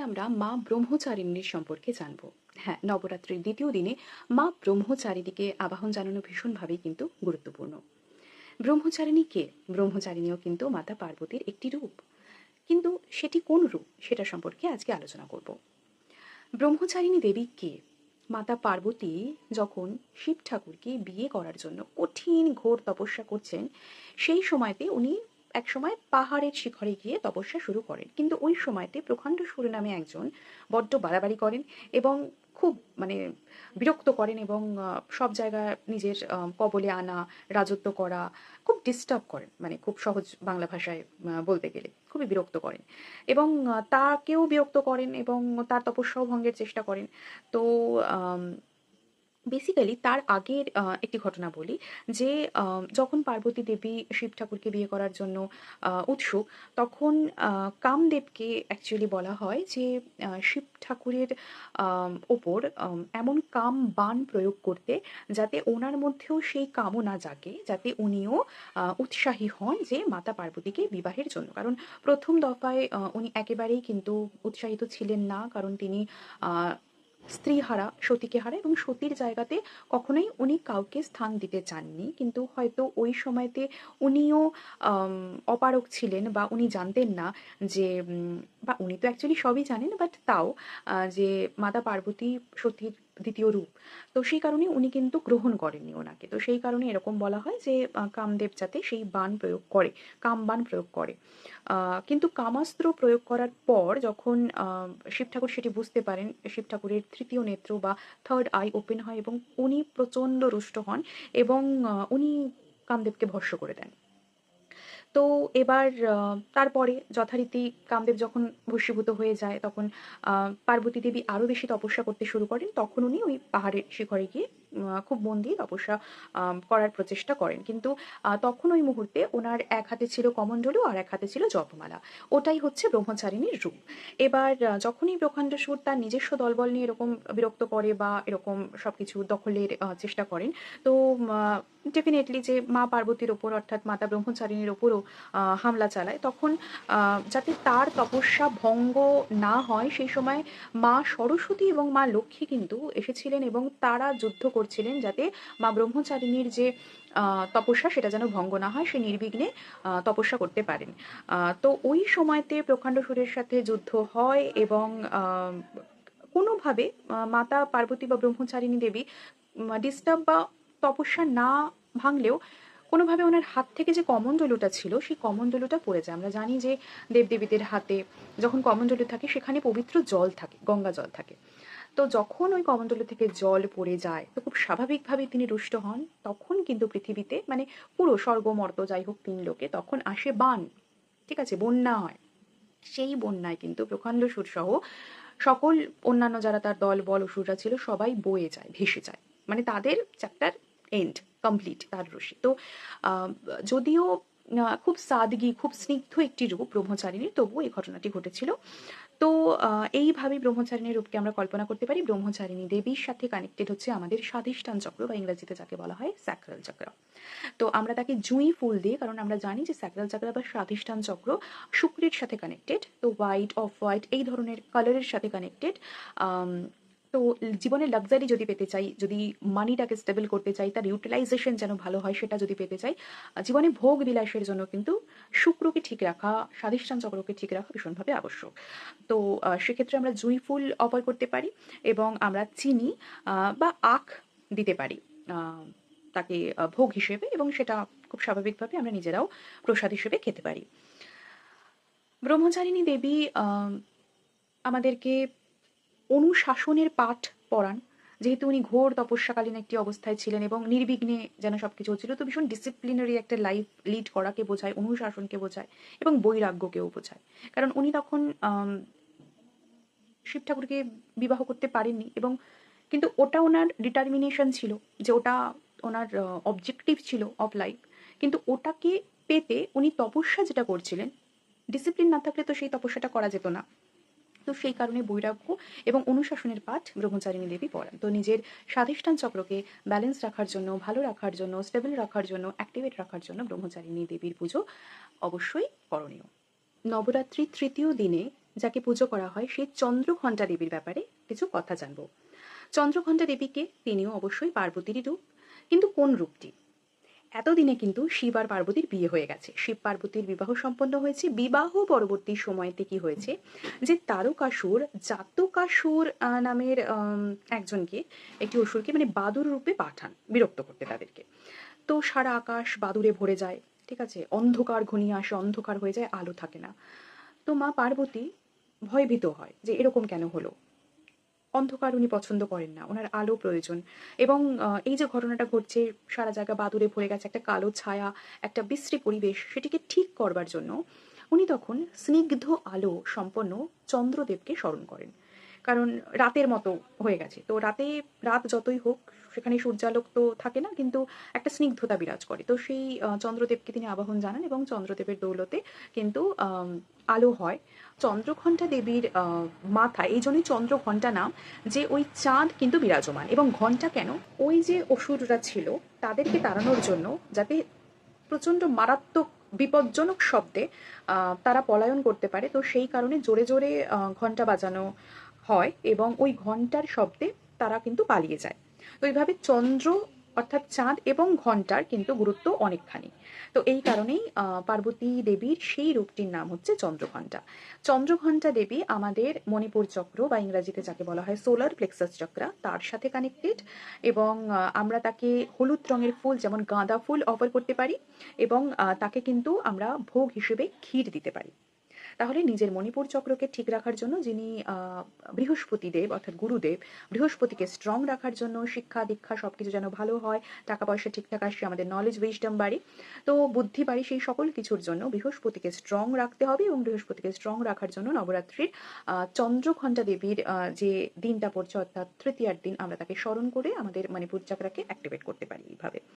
আমরা মা ব্রহ্মচারিণীর সম্পর্কে জানব। হ্যাঁ নবরাত্রির দ্বিতীয় দিনে মা ব্রহ্মচারিণীকে আবাহন জানানো ভীষণভাবেই কিন্তু গুরুত্বপূর্ণ। ব্রহ্মচারিণী কে? ব্রহ্মচারিণীও কিন্তু মাতা পার্বতীর একটি রূপ। কিন্তু সেটি কোন রূপ? সেটা সম্পর্কে আজকে আলোচনা করব। ব্রহ্মচারিণী দেবী কে? মাতা পার্বতী যখন শিব ঠাকুরকে বিয়ে করার জন্য কঠিন ঘোর তপস্যা করছেন, সেই সময়তে উনি এক সময় পাহাড়ের শিখরে গিয়ে তপস্যা শুরু করেন। কিন্তু ওই সময়তে প্রখণ্ড সুর নামে একজন বড্ড বাড়াবাড়ি করেন এবং খুব মানে বিরক্ত করেন এবং সব জায়গায় নিজের কবলে আনা, রাজত্ব করা খুব ডিস্টার্ব করেন। মানে খুব সহজ বাংলা ভাষায় বলতে গেলে খুবই বিরক্ত করেন। এবং তাকেও বিরক্ত করেন এবং তার তপস্যাও ভঙ্গের চেষ্টা করেন। তো বেসিক্যালি তার আগের একটি ঘটনা বলি যে যখন পার্বতী দেবী শিব ঠাকুরকে বিয়ে করার জন্য উৎসুক, তখন কামদেবকে অ্যাকচুয়ালি বলা হয় যে শিব ঠাকুরের ওপর এমন কাম বান প্রয়োগ করতে যাতে ওনার মধ্যেও সেই কামনা জাগে, যাতে উনিও উৎসাহী হন যে মাতা পার্বতীকে বিবাহের জন্য। কারণ প্রথম দফায় উনি একেবারেই কিন্তু উৎসাহিত ছিলেন না, কারণ তিনি আহ, স্ত্রীহারা সতীকে হারা এবং সতীর জায়গাতে কখনোই উনি কাউকে স্থান দিতে চাননি। কিন্তু হয়তো ওই সময়তে উনিও অপারক ছিলেন বা উনি জানতেন না যে বা উনি তো অ্যাকচুয়ালি সবই জানেন বাট তাও যে মাতা পার্বতী সতীর দ্বিতীয় রূপ। তো সেই কারণে উনি কিন্তু গ্রহণ করেননি ওনাকে। তো সেই কারণে এরকম বলা হয় যে কামদেব যাতে সেই বান প্রয়োগ করে কামবান প্রয়োগ করে। কিন্তু কামাস্ত্র প্রয়োগ করার পর যখন শিব ঠাকুর সেটি বুঝতে পারেন, শিব ঠাকুরের তৃতীয় নেত্র বা থার্ড আই ওপেন হয় এবং উনি প্রচণ্ড রুষ্ট হন এবং উনি কামদেবকে ভস্য করে দেন। তো এবার তারপরে যথারীতি কামদেব যখন ভস্মীভূত হয়ে যায়, তখন পার্বতী দেবী আরও বেশি তপস্যা করতে শুরু করেন, তখন উনি ওই পাহাড়ের শিখরে গিয়ে খুব মন দিয়ে তপস্যা করার প্রচেষ্টা করেন। কিন্তু তখন ওই মুহূর্তে ওনার এক হাতে ছিল কমণ্ডলু আর এক হাতে ছিল জপমালা। ওটাই হচ্ছে ব্রহ্মচারিণীর রূপ। এবার যখনই প্রখণ্ড সুর তার নিজস্ব দলবল নিয়ে এরকম বিরক্ত করে বা এরকম সবকিছু দখলের চেষ্টা করেন, তো ডেফিনেটলি যে মা পার্বতীর ওপর অর্থাৎ মাতা ব্রহ্মচারিণীর ওপরও হামলা চালায়, তখন যাতে তার তপস্যা ভঙ্গ না হয়, সেই সময় মা সরস্বতী এবং মা লক্ষ্মী কিন্তু এসেছিলেন এবং তারা যুদ্ধ করছিলেন যাতে মা ব্রহ্মচারিণীর যে তপস্যা সেটা যেন ভঙ্গ না হয়, সে নির্বিঘ্নে তপস্যা করতে পারেন। তো ওই সময়তে প্রকাণ্ড সুরের সাথে যুদ্ধ হয় এবং কোনোভাবে মাতা পার্বতী বা ব্রহ্মচারিণী দেবী ডিস্টার্ব বা তপস্যা না ভাঙলেও কোনোভাবে ওনার হাত থেকে যে কমণ্ডলুটা ছিল, সেই কমণ্ডলুটা পড়ে যায়। আমরা জানি যে দেবদেবীদের হাতে যখন কমণ্ডলু থাকে, সেখানে পবিত্র জল থাকে, গঙ্গা জল থাকে। তো যখন ওই কমণ্ডলু থেকে জল পড়ে যায়, তো খুব স্বাভাবিকভাবে তিনি রুষ্ট হন। তখন কিন্তু পৃথিবীতে মানে পুরো স্বর্গমর্ত যাই হোক তিন লোকে, তখন আসে বান। ঠিক আছে, বন্যা হয়। সেই বন্যায় কিন্তু প্রখণ্ড সুরসহ সকল অন্যান্য যারা তার দল, বল, অসুররা ছিল, সবাই বয়ে যায়, ভেসে যায়। মানে তাদের চ্যাপ্টার এন্ড কমপ্লিট তার রশি। তো যদিও খুব সাদগি, খুব স্নিগ্ধ একটি রূপ ব্রহ্মচারিণীর, তবুও এই ঘটনাটি ঘটেছিল। তো এইভাবে ব্রহ্মচারিণীর রূপকে আমরা কল্পনা করতে পারি। ব্রহ্মচারিণী দেবীর সাথে কানেক্টেড হচ্ছে আমাদের স্বাধিষ্ঠান চক্র, বা ইংরেজিতে যাকে বলা হয় স্যাক্রাল চক্র। তো আমরা তাকে জুঁই ফুল দিয়ে, কারণ আমরা জানি যে স্যাক্রাল চক্র বা স্বাধিষ্ঠান চক্র শুক্রের সাথে কানেক্টেড তো হোয়াইট অফ হোয়াইট এই ধরনের কালারের সাথে কানেক্টেড তো জীবনের লাক্সারি যদি পেতে চাই, যদি মানিটাকে স্টেবল করতে চাই, তার ইউটিলাইজেশন যেন ভালো হয় সেটা যদি পেতে চাই জীবনে ভোগ বিলাসের জন্য কিন্তু শুক্রকে ঠিক রাখা, স্বাধিষ্ঠান চক্রকে ঠিক রাখা ভীষণভাবে আবশ্যক। তো সেক্ষেত্রে আমরা জুঁই ফুল অপয় করতে পারি এবং আমরা চিনি বা আখ দিতে পারি তাকে ভোগ হিসেবে এবং সেটা খুব স্বাভাবিকভাবে আমরা নিজেরাও প্রসাদ হিসেবে খেতে পারি। ব্রহ্মচারিণী দেবী আমাদেরকে অনুশাসনের পাঠ পড়ান। যেহেতু উনি ঘোর তপস্যাকালীন একটি অবস্থায় ছিলেন এবং নির্বিঘ্নে যেন সবকিছু হচ্ছিল, তো ভীষণ ডিসিপ্লিনারি একটা লাইফ লিড করাকে বোঝায়, অনুশাসনকে বোঝায় এবং বৈরাগ্যকেও বোঝায়। কারণ উনি তখন শিব ঠাকুরকে বিবাহ করতে পারেননি এবং কিন্তু ওটা ওনার ডিটারমিনেশন ছিল যে ওটা ওনার অবজেক্টিভ ছিল অফ লাইফ কিন্তু ওটাকে পেতে উনি তপস্যা যেটা করছিলেন ডিসিপ্লিন না থাকলে তো সেই তপস্যাটা করা যেত না। তো সেই কারণে বৈরাগ্য এবং অনুশাসনের পাঠ ব্রহ্মচারিণী দেবী পড়ান। তো নিজের স্বাধিষ্ঠান চক্রকে ব্যালেন্স রাখার জন্য, ভালো রাখার জন্য স্টেবল রাখার জন্য অ্যাক্টিভেট রাখার জন্য ব্রহ্মচারিণী দেবীর পুজো অবশ্যই করণীয়। নবরাত্রির তৃতীয় দিনে যাকে পুজো করা হয় সেই চন্দ্রঘণ্টা দেবীর ব্যাপারে কিছু কথা জানব। চন্দ্রঘণ্টা দেবীকে তিনিও অবশ্যই পার্বতীরই রূপ। কিন্তু কোন রূপটি? এতদিনে কিন্তু শিব আর পার্বতীর বিয়ে হয়ে গেছে। শিব পার্বতীর বিবাহ সম্পন্ন হয়েছে, বিবাহ পরবর্তী সময়তে কি হয়েছে? যে তারকাসুর, জাতকাসুর নামের একজনকে, একটি অসুরকে মানে বাদুর রূপে পাঠান, বিরক্ত করতে তাদেরকে। তো সারা আকাশ বাদুরে ভরে যায়, ঠিক আছে? অন্ধকার ঘনিয়ে আসে, অন্ধকার হয়ে যায়, আলো থাকে না। তো মা পার্বতী ভয়ভীত হয় যে এরকম কেন হলো? অন্ধকার উনি পছন্দ করেন না, ওনার আলো প্রয়োজন। এবং এই যে ঘটনাটা ঘটছে, সারা জায়গা বাদুরে ভরে গেছে, একটা কালো ছায়া, একটা বিশ্রী পরিবেশ, সেটিকে ঠিক করবার জন্য উনি তখন স্নিগ্ধ আলো সম্পন্ন চন্দ্রদেবকে স্মরণ করেন। কারণ রাতের মতো হয়ে গেছে। তো রাতে রাত যতই হোক, সেখানে সূর্যালোক তো থাকে না, কিন্তু একটা স্নিগ্ধতা বিরাজ করে। তো সেই চন্দ্রদেবকে তিনি আবাহন জানান এবং চন্দ্রদেবের দৌলতে কিন্তু আলো হয়। চন্দ্রঘণ্টা দেবীর মাথায় এই জন্যই চন্দ্রঘণ্টা নাম, যে ওই চাঁদ কিন্তু বিরাজমান। এবং ঘণ্টা কেন? ওই যে অসুররা ছিল, তাদেরকে তাড়ানোর জন্য যাতে প্রচণ্ড মারাত্মক বিপজ্জনক শব্দে তারা পলায়ন করতে পারে। তো সেই কারণে জোরে জোরে ঘণ্টা বাজানো হয় এবং ওই ঘণ্টার শব্দে তারা কিন্তু পালিয়ে যায়। তো এইভাবে চন্দ্র অর্থাৎ চাঁদ এবং ঘণ্টার কিন্তু গুরুত্ব অনেকখানি। তো এই কারণেই পার্বতী দেবীর সেই রূপটির নাম হচ্ছে চন্দ্রঘণ্টা। চন্দ্রঘণ্টা দেবী আমাদের মণিপুর চক্র বা ইংরাজিতে যাকে বলা হয় সোলার প্লেক্সাস চক্রা, তার সাথে কানেক্টেড এবং আমরা তাকে হলুদ রঙের ফুল যেমন গাঁদা ফুল অফার করতে পারি এবং তাকে কিন্তু আমরা ভোগ হিসেবে ক্ষীর দিতে পারি। তাহলে নিজের মণিপুর চক্রকে ঠিক রাখার জন্য যিনি আহ, বৃহস্পতি দেব অর্থাৎ গুরুদেব বৃহস্পতিকে স্ট্রং রাখার জন্য শিক্ষা দীক্ষা সবকিছু যেন ভালো হয় টাকা পয়সা ঠিকঠাক আসে আমাদের নলেজ উইজডম বাড়ে। তো বুদ্ধি বাড়ি সেই সকল কিছুর জন্য বৃহস্পতিকে স্ট্রং রাখতে হবে এবং বৃহস্পতিকে স্ট্রং রাখার জন্য নবরাত্রির চন্দ্রঘণ্টা দেবীর যে দিনটা পড়ছে অর্থাৎ তৃতীয়ার দিন আমরা তাকে স্মরণ করে আমাদের মণিপুর চক্রাকে অ্যাক্টিভেট করতে পারি এইভাবে।